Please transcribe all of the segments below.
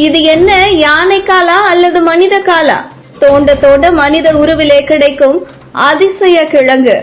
இது என்ன யானை காலா அல்லது மனித காலா? தோண்ட தோண்ட மனித உருவிலே கிடைக்கும் அதிசய கிழங்கு.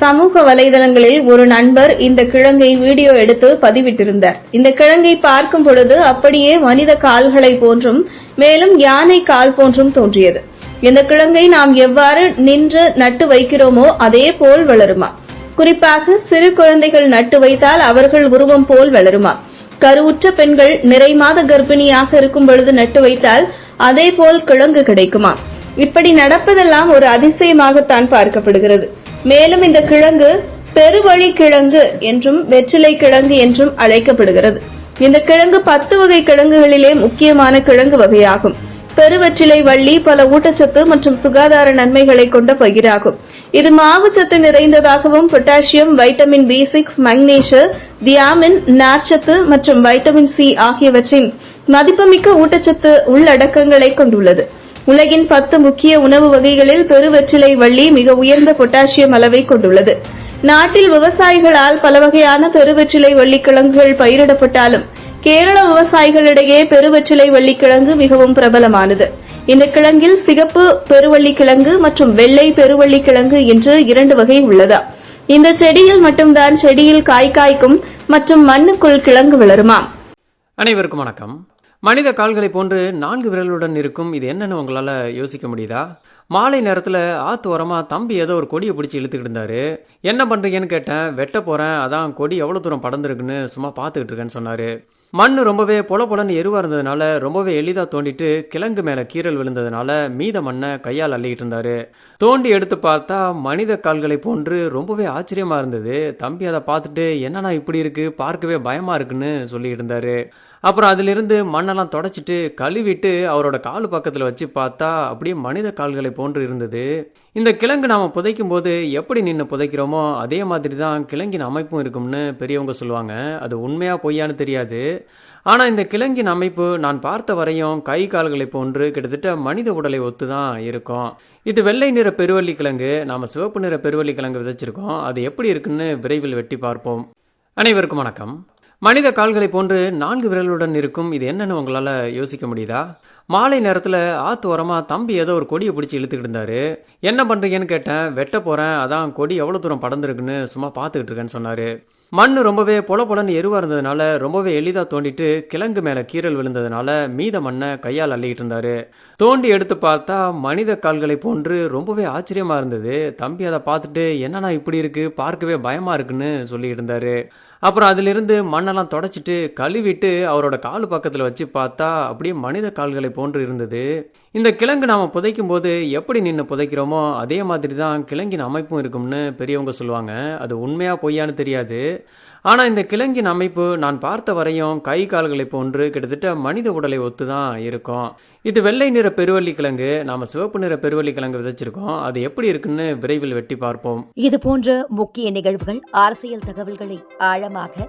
சமூக வலைதளங்களில் ஒரு நண்பர் இந்த கிழங்கை வீடியோ எடுத்து பதிவிட்டிருந்தார். இந்த கிழங்கை பார்க்கும் பொழுது அப்படியே மனித கால்களை போன்றும் மேலும் யானை கால் போன்றும் தோன்றியது. இந்த கிழங்கை நாம் எவ்வாறு நின்று நட்டு வைக்கிறோமோ அதே போல் வளருமா? குறிப்பாக சிறு குழந்தைகள் நட்டு வைத்தால் அவர்கள் உருவம் போல் வளருமா? கருவுற்ற பெண்கள் நிறை மாத கர்ப்பிணியாக இருக்கும் பொழுது நட்டு வைத்தால் அதே போல் கிழங்கு கிடைக்குமா? இப்படி நடப்பதெல்லாம் ஒரு அதிசயமாகத்தான் பார்க்கப்படுகிறது. மேலும் இந்த கிழங்கு பெருவழி கிழங்கு என்றும் வெற்றிலை கிழங்கு என்றும் அழைக்கப்படுகிறது. இந்த கிழங்கு பத்து வகை கிழங்குகளிலே முக்கியமான கிழங்கு வகையாகும். பெருவெற்றிலை வள்ளி பல ஊட்டச்சத்து மற்றும் சுகாதார நன்மைகளை கொண்ட பயிராகும். இது மாவுச்சத்து நிறைந்ததாகவும் potassium vitamin B six magnesium thiamine நார்ச்சத்து மற்றும் வைட்டமின் சி ஆகியவற்றின் மதிப்புமிக்க ஊட்டச்சத்து உள்ளடக்கங்களை கொண்டுள்ளது. உலகின் பத்து முக்கிய உணவு வகைகளில் பெருவெற்றிலை வள்ளி மிக உயர்ந்த பொட்டாசியம் அளவை கொண்டுள்ளது. நாட்டில் விவசாயிகளால் பல வகையான பெருவெற்றிலை வள்ளி கிழங்குகள் பயிரிடப்பட்டாலும் கேரள விவசாயிகளிடையே பெருவெற்றிலை வள்ளிக்கிழங்கு மிகவும் பிரபலமானது. இந்த கிழங்கில் சிகப்பு பெருவள்ளிக்கிழங்கு மற்றும் வெள்ளை பெருவள்ளிக்கிழங்கு என்று இரண்டு வகை உள்ளதா. இந்த செடியில் மட்டும்தான் செடியில் காய் காய்க்கும் மற்றும் மண்ணுக்குள் கிழங்கு வளருமாம். அனைவருக்கும் வணக்கம். மனித கால்களை போன்று நான்கு விரலுடன் இருக்கும் இது என்னன்னு உங்களால் யோசிக்க முடியுதா? மாலை நேரத்தில் ஆத்து ஓரமாக தம்பி ஏதோ ஒரு கொடியை பிடிச்சி இழுத்துக்கிட்டு இருந்தாரு. என்ன பண்ணுறீங்கன்னு கேட்டேன். வெட்ட போகிறேன் அதான் கொடி எவ்வளோ தூரம் படந்துருக்குன்னு சும்மா பார்த்துக்கிட்டு இருக்கேன்னு சொன்னார். மண் ரொம்பவே பொல பொலன்னு எருவாக இருந்ததுனால ரொம்பவே எளிதாக தோண்டிட்டு கிழங்கு மேலே கீறல் விழுந்ததுனால மீத மண்ணை கையால் அள்ளிக்கிட்டு இருந்தாரு. தோண்டி எடுத்து பார்த்தா மனித கால்களை போன்று ரொம்பவே ஆச்சரியமாக இருந்தது. தம்பி அதை பார்த்துட்டு என்னண்ணா இப்படி இருக்கு? பார்க்கவே பயமாக இருக்குன்னு சொல்லிக்கிட்டு இருந்தாரு. அப்புறம் அதிலிருந்து மண்ணெல்லாம் தொடச்சிட்டு கழுவிட்டு அவரோட கால் பக்கத்தில் வச்சு பார்த்தா அப்படியே மனித கால்களை போன்று இருந்தது. இந்த கிழங்கு நாம் புதைக்கும் போது எப்படி நின்று புதைக்கிறோமோ அதே மாதிரி தான் கிழங்கின் அமைப்பும் இருக்கும்னு பெரியவங்க சொல்லுவாங்க. அது உண்மையாக பொய்யான்னு தெரியாது. ஆனால் இந்த கிழங்கின் அமைப்பு நான் பார்த்த வரையும் கை கால்களை போன்று கிட்டத்தட்ட மனித உடலை ஒத்து தான் இருக்கும். இது வெள்ளை நிற பெருவள்ளி கிழங்கு. நாம் சிவப்பு நிற பெருவள்ளி கிழங்கு விதைச்சிருக்கோம். அது எப்படி இருக்குன்னு விரைவில் வெட்டி பார்ப்போம். அனைவருக்கும் வணக்கம். மனித கால்களை போன்று நான்கு விரலுடன் இருக்கும் இது என்னன்னு உங்களால் யோசிக்க முடியுதா? மாலை நேரத்தில் ஆற்று ஓரமாக தம்பி ஏதோ ஒரு கொடியை பிடிச்சி இழுத்துக்கிட்டு இருந்தாரு. என்ன பண்ணுறீங்கன்னு கேட்டேன். வெட்ட போகிறேன் அதான் கொடி எவ்வளோ தூரம் படர்ந்துருக்குன்னு சும்மா பார்த்துக்கிட்டு இருக்கேன்னு சொன்னார். மண் ரொம்பவே பொல பொலன்னு எருவாக இருந்ததுனால ரொம்பவே எளிதாக தோண்டிட்டு கிழங்கு மேலே கீறல் விழுந்ததுனால மீத மண்ணை கையால் அள்ளிக்கிட்டு இருந்தாரு. தோண்டி எடுத்து பார்த்தா மனித கால்களை போன்று ரொம்பவே ஆச்சரியமாக இருந்தது. தம்பி அதை பார்த்துட்டு என்னண்ணா இப்படி இருக்கு? பார்க்கவே பயமாக இருக்குன்னு சொல்லிக்கிட்டு இருந்தாரு. அப்புறம் அதிலிருந்து மண்ணெல்லாம் தொடச்சிட்டு கழுவிட்டு அவரோட கால் பக்கத்தில் வச்சு பார்த்தா அப்படியே மனித கால்களை போன்று இருந்தது. இந்த கிழங்கு நாம் புதைக்கும் போது எப்படி நின்று புதைக்கிறோமோ அதே மாதிரி தான் கிழங்கின் அமைப்பும் இருக்கும்னு பெரியவங்க சொல்லுவாங்க. அது உண்மையாக பொய்யான்னு தெரியாது. ஆனால் இந்த கிழங்கின் அமைப்பு நான் பார்த்த வரையும் கை கால்களை போன்று கிட்டத்தட்ட மனித உடலை ஒத்து தான் இருக்கும். இது வெள்ளை நிற பெருவள்ளி கிழங்கு நாம் சிவப்பு நிற பெருவள்ளி கிழங்கு விதைச்சிருக்கோம். அது எப்படி இருக்குன்னு விரைவில் வெட்டி பார்ப்போம். இது போன்ற முக்கிய நிகழ்வுகள் அரசியல் தகவல்களை ஆழமாக